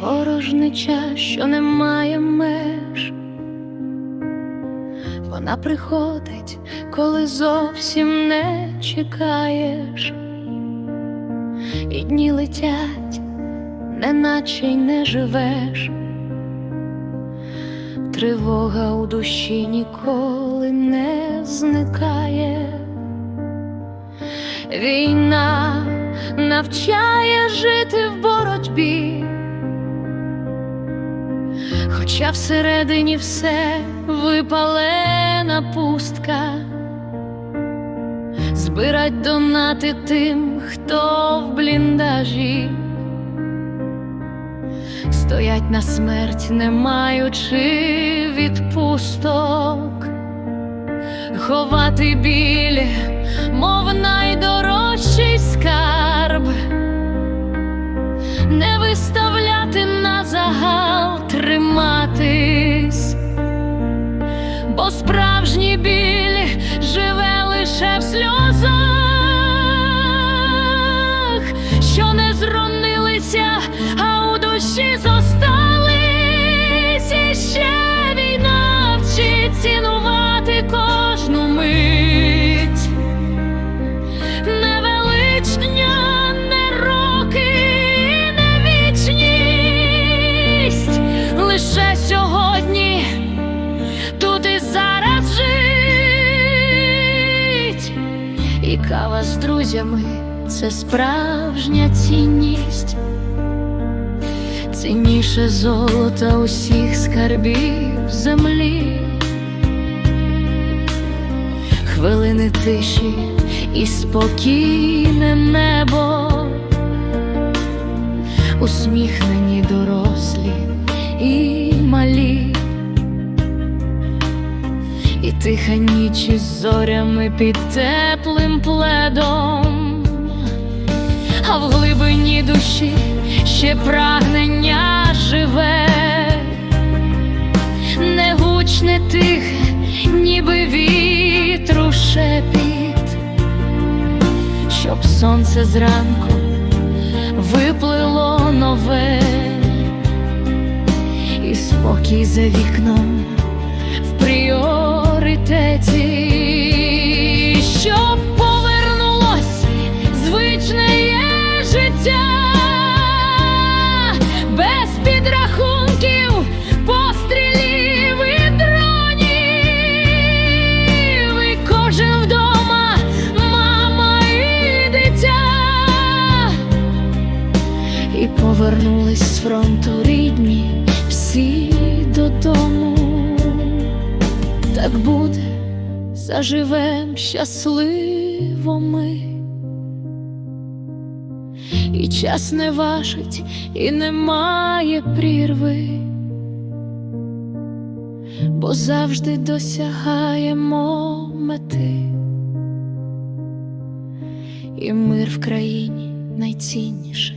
порожнича, що не має меж. Вона приходить, коли зовсім не чекаєш, і дні летять, неначе й не живеш. Тривога у душі ніколи не зникає. Війна навчає жити в боротьбі, хоча всередині все випалена пустка, збирать донати тим, хто в бліндажі, стоять на смерть, не маючи відпусток, ховати біль, мов найдорожчий бо справжній біль живе лише в сльозах, що не зронилися, і кава з друзями це справжня цінність, цінніше золота усіх скарбів землі. Хвилини тиші і спокійне небо, усміхнені дорослі і і тиха ніч із зорями під теплим пледом, а в глибині душі ще прагнення живе. Не гучне тихе, ніби вітру шепіт, щоб сонце зранку виплило нове, і спокій за вікном повернулись з фронту рідні всі додому. Так буде, заживем щасливо ми. І час не важить, і немає прірви, бо завжди досягаємо мети, і мир в країні найцінніший.